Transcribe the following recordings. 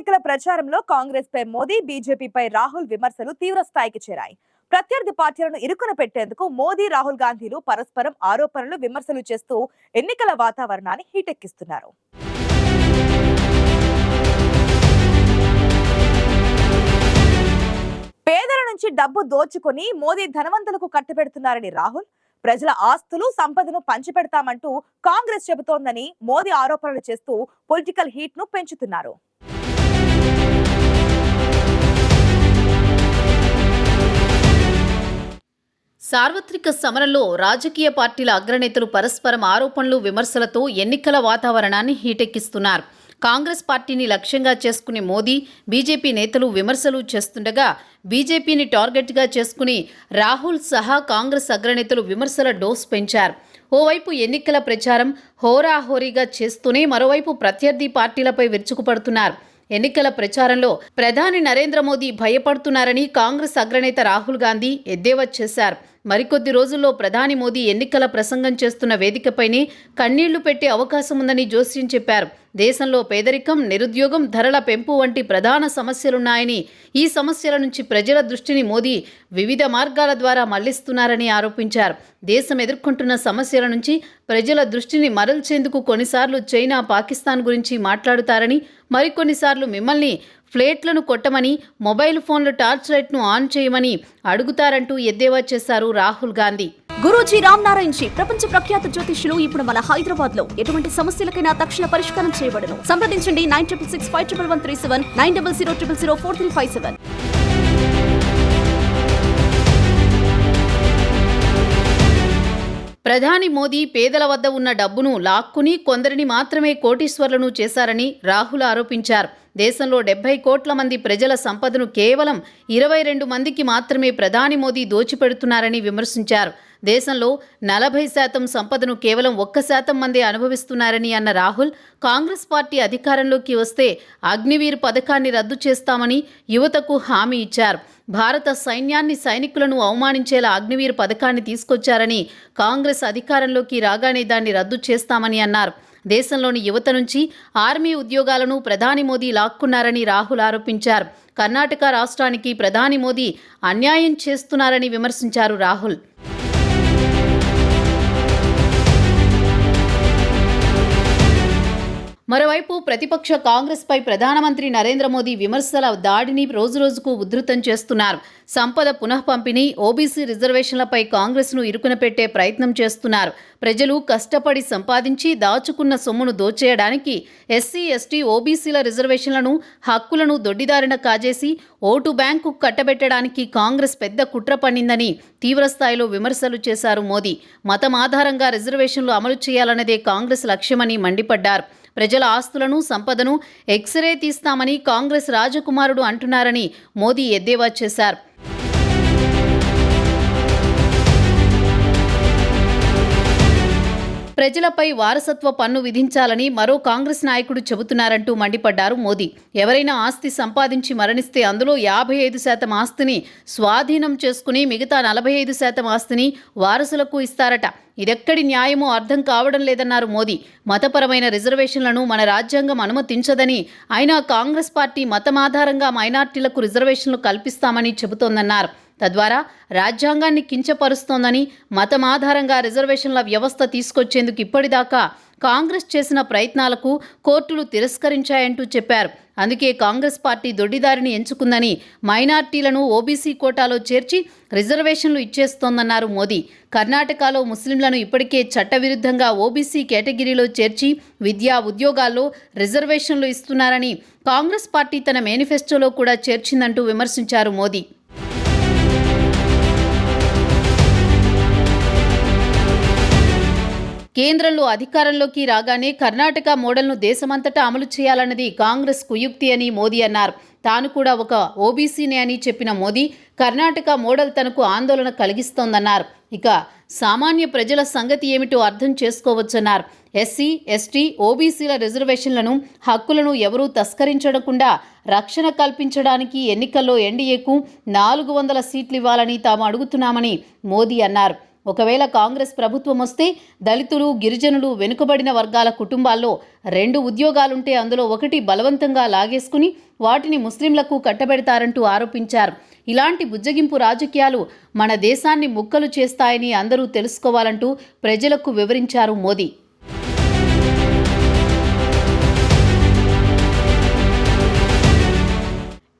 ఎన్నికల ప్రచారంలో కాంగ్రెస్ పై మోదీ బీజేపీపై రాహుల్ విమర్శలు తీవ్రస్థాయికి చేరాయి. ప్రత్యర్థి పార్టీలను ఇరుకున పెట్టేందుకు మోదీ రాహుల్ గాంధీలు పరస్పరం ఆరోపణలు విమర్శలు చేస్తూ ఎన్నికల వాతావరణాన్ని హీటెక్కిస్తున్నారు. పేదల నుంచి డబ్బు దోచుకొని మోదీ ధనవంతులకు కట్టబెడుతున్నారని రాహుల్. ప్రజల ఆస్తులు సంపదను పంచిపెడతామంటూ కాంగ్రెస్ చెబుతోందని మోదీ ఆరోపణలు చేస్తూ పొలిటికల్ హీట్ను పెంచుతున్నారు. సార్వత్రిక సమరంలో రాజకీయ పార్టీల అగ్రనేతలు పరస్పరం ఆరోపణలు విమర్శలతో ఎన్నికల వాతావరణాన్ని హీటెక్కిస్తున్నారు. కాంగ్రెస్ పార్టీని లక్ష్యంగా చేసుకునే మోదీ బీజేపీ నేతలు విమర్శలు చేస్తుండగా బీజేపీని టార్గెట్గా చేసుకుని రాహుల్ సహా కాంగ్రెస్ అగ్రనేతలు విమర్శల డోస్ పెంచారు. ఓవైపు ఎన్నికల ప్రచారం హోరాహోరీగా చేస్తూనే మరోవైపు ప్రత్యర్థి పార్టీలపై విరుచుకుపడుతున్నారు. ఎన్నికల ప్రచారంలో ప్రధాని నరేంద్ర మోదీ భయపడుతున్నారని కాంగ్రెస్ అగ్రనేత రాహుల్ గాంధీ ఎద్దేవా చేశారు. మరికొద్ది రోజుల్లో ప్రధాని మోదీ ఎన్నికల ప్రసంగం చేస్తున్న వేదికపైనే కన్నీళ్ళు పెట్టే అవకాశం ఉందని జోస్యం చెప్పారు. దేశంలో పేదరికం నిరుద్యోగం ధరల పెంపు వంటి ప్రధాన సమస్యలున్నాయని ఈ సమస్యల నుంచి ప్రజల దృష్టిని మోదీ వివిధ మార్గాల ద్వారా మళ్ళిస్తున్నారని ఆరోపించారు. దేశం ఎదుర్కొంటున్న సమస్యల నుంచి ప్రజల దృష్టిని మరల్చేందుకు కొన్నిసార్లు చైనా పాకిస్తాన్ గురించి మాట్లాడుతారని మరికొన్నిసార్లు మిమ్మల్ని ఫ్లేట్లను కొట్టమని మొబైల్ ఫోన్ల టార్చ్ లైట్ను ఆన్ చేయమని అడుగుతారంటూ ఎద్దేవా చేశారు రాహుల్ గాంధీ. గురూజీ రామ్ నారాయణ్ జీ ప్రపంచ ప్రఖ్యాత జ్యోతిష్యులు ఇప్పుడు మన హైదరాబాద్లో ఎటువంటి సమస్యలకైనా తక్షణ పరిష్కారం చేయబడను. సంప్రదించండి nine triple six five triple one three seven nine double zero triple zero four three five seven. ప్రధాని మోదీ పేదల వద్ద ఉన్న డబ్బును లాక్కుని కొందరిని మాత్రమే కోటీశ్వర్లను చేశారని రాహుల్ ఆరోపించారు. దేశంలో డెబ్బై కోట్ల మంది ప్రజల సంపదను కేవలం ఇరవై రెండు మందికి మాత్రమే ప్రధాని మోదీ దోచిపెడుతున్నారని విమర్శించారు. దేశంలో నలభై శాతం సంపదను కేవలం ఒక్క శాతం మందే అనుభవిస్తున్నారని అన్న రాహుల్ కాంగ్రెస్ పార్టీ అధికారంలోకి వస్తే అగ్నివీర్ పథకాన్ని రద్దు చేస్తామని యువతకు హామీ ఇచ్చారు. భారత సైన్యాన్ని సైనికులను అవమానించేలా అగ్నివీర్ పథకాన్ని తీసుకొచ్చారని కాంగ్రెస్ అధికారంలోకి రాగానే దాన్ని రద్దు చేస్తామని అన్నారు. దేశంలోని యువత నుంచి ఆర్మీ ఉద్యోగాలను ప్రధాని మోదీ లాక్కున్నారని రాహుల్ ఆరోపించారు. కర్ణాటక రాష్ట్రానికి ప్రధాని మోదీ అన్యాయం చేస్తున్నారని విమర్శించారు రాహుల్. మరోవైపు ప్రతిపక్ష కాంగ్రెస్పై ప్రధానమంత్రి నరేంద్ర మోదీ విమర్శల దాడిని రోజురోజుకు ఉధృతం చేస్తున్నారు. సంపద పునఃపంపిణీ ఓబీసీ రిజర్వేషన్లపై కాంగ్రెస్ను ఇరుకున పెట్టే ప్రయత్నం చేస్తున్నారు. ప్రజలు కష్టపడి సంపాదించి దాచుకున్న సొమ్మును దోచేయడానికి ఎస్సీ ఎస్టీ ఓబీసీల రిజర్వేషన్లను హక్కులను దొడ్డిదారిన కాజేసి ఓటు బ్యాంకు కట్టబెట్టడానికి కాంగ్రెస్ పెద్ద కుట్ర పన్నిందని తీవ్రస్థాయిలో విమర్శలు చేశారు మోదీ. మతం ఆధారంగా రిజర్వేషన్లు అమలు చేయాలన్నదే కాంగ్రెస్ లక్ష్యమని మండిపడ్డారు. ప్రజల ఆస్తులను సంపదను ఎక్స్రే తీస్తామని కాంగ్రెస్ రాజకుమారుడు అంటున్నారని మోదీ ఎద్దేవా చేశారు. ప్రజలపై వారసత్వ పన్ను విధించాలని మరో కాంగ్రెస్ నాయకుడు చెబుతున్నారంటూ మండిపడ్డారు మోదీ. ఎవరైనా ఆస్తి సంపాదించి మరణిస్తే అందులో యాభై ఐదు శాతం ఆస్తిని స్వాధీనం చేసుకుని మిగతా నలభై ఐదు శాతం ఆస్తిని వారసులకు ఇస్తారట. ఇదెక్కడి న్యాయమో అర్థం కావడం లేదన్నారు మోదీ. మతపరమైన రిజర్వేషన్లను మన రాజ్యాంగం అనుమతించదని అయినా కాంగ్రెస్ పార్టీ మతమాధారంగా మైనార్టీలకు రిజర్వేషన్లు కల్పిస్తామని చెబుతోందన్నారు. తద్వారా రాజ్యాంగాన్ని కించపరుస్తోందని మతం ఆధారంగా రిజర్వేషన్ల వ్యవస్థ తీసుకొచ్చేందుకు ఇప్పటిదాకా కాంగ్రెస్ చేసిన ప్రయత్నాలకు కోర్టులు తిరస్కరించాయంటూ చెప్పారు. అందుకే కాంగ్రెస్ పార్టీ దొడ్డిదారిని ఎంచుకుందని మైనార్టీలను ఓబీసీ కోటాలో చేర్చి రిజర్వేషన్లు ఇచ్చేస్తోందన్నారు మోదీ. కర్ణాటకలో ముస్లింలను ఇప్పటికే చట్టవిరుద్ధంగా ఓబీసీ కేటగిరీలో చేర్చి విద్యా ఉద్యోగాల్లో రిజర్వేషన్లు ఇస్తున్నారని కాంగ్రెస్ పార్టీ తన మేనిఫెస్టోలో కూడా చేర్చిందంటూ విమర్శించారు మోదీ. కేంద్రంలో అధికారంలోకి రాగానే కర్ణాటక మోడల్ను దేశమంతటా అమలు చేయాలన్నది కాంగ్రెస్ కుయుక్తి అని మోదీ అన్నారు. తాను కూడా ఒక ఓబీసీనే అని చెప్పిన మోదీ కర్ణాటక మోడల్ తనకు ఆందోళన కలిగిస్తోందన్నారు. ఇక సామాన్య ప్రజల సంగతి ఏమిటో అర్థం చేసుకోవచ్చన్నారు. ఎస్సీ ఎస్టీ ఓబీసీల రిజర్వేషన్లను హక్కులను ఎవరూ తస్కరించకుండా రక్షణ కల్పించడానికి ఎన్నికల్లో ఎన్డీఏకు నాలుగు వందల సీట్లు ఇవ్వాలని తాము అడుగుతున్నామని మోదీ అన్నారు. ఒకవేళ కాంగ్రెస్ ప్రభుత్వం వస్తే దళితులు గిరిజనులు వెనుకబడిన వర్గాల కుటుంబాల్లో రెండు ఉద్యోగాలుంటే అందులో ఒకటి బలవంతంగా లాగేసుకుని వాటిని ముస్లింలకు కట్టబెడతారంటూ ఆరోపించారు. ఇలాంటి బుజ్జగింపు రాజకీయాలు మన దేశాన్ని ముక్కలు చేస్తాయని అందరూ తెలుసుకోవాలంటూ ప్రజలకు వివరించారు మోదీ.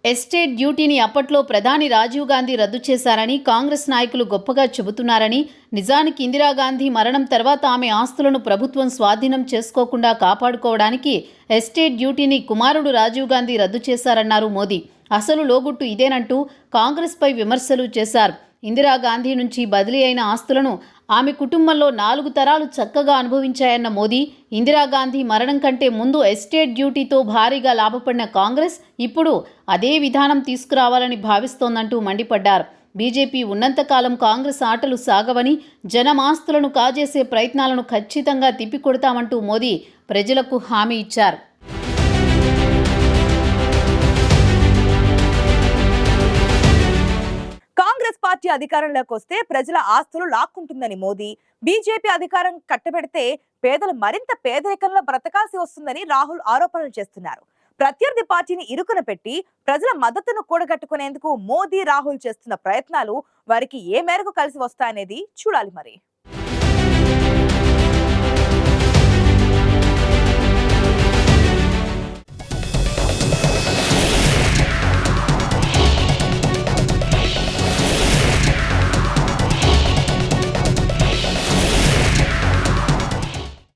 ఎస్టేట్ డ్యూటీని అప్పట్లో ప్రధాని రాజీవ్ గాంధీ రద్దు చేశారని కాంగ్రెస్ నాయకులు గొప్పగా చెబుతున్నారని నిజానికి ఇందిరాగాంధీ మరణం తర్వాత ఆమె ఆస్తులను ప్రభుత్వం స్వాధీనం చేసుకోకుండా కాపాడుకోవడానికి ఎస్టేట్ డ్యూటీని కుమారుడు రాజీవ్ గాంధీ రద్దు చేశారన్నారు మోదీ. అసలు లోగుట్టు ఇదేనంటూ కాంగ్రెస్పై విమర్శలు చేశారు. ఇందిరాగాంధీ నుంచి బదిలీ అయిన ఆస్తులను ఆమె కుటుంబంలో నాలుగు తరాలు చక్కగా అనుభవించాయన్న మోదీ ఇందిరాగాంధీ మరణం కంటే ముందు ఎస్టేట్ డ్యూటీతో భారీగా లాభపడిన కాంగ్రెస్ ఇప్పుడు అదే విధానం తీసుకురావాలని భావిస్తోందంటూ మండిపడ్డారు. బీజేపీ ఉన్నంతకాలం కాంగ్రెస్ ఆటలు సాగవని జనమాస్తులను కాజేసే ప్రయత్నాలను ఖచ్చితంగా తిప్పికొడతామంటూ మోదీ ప్రజలకు హామీ ఇచ్చారు. అధికారంలోకి వస్తే ప్రజల ఆస్తులు లాక్కుంటుందని మోదీ. బీజేపీ అధికారం కట్టబెడితే పేదలు మరింత పేదరికంలో బ్రతకాల్సి వస్తుందని రాహుల్ ఆరోపణలు చేస్తున్నారు. ప్రత్యర్థి పార్టీని ఇరుకున పెట్టి ప్రజల మద్దతును కూడగట్టుకునేందుకు మోదీ రాహుల్ చేస్తున్న ప్రయత్నాలు వారికి ఏ మేరకు కలిసి వస్తాయనేది చూడాలి మరి.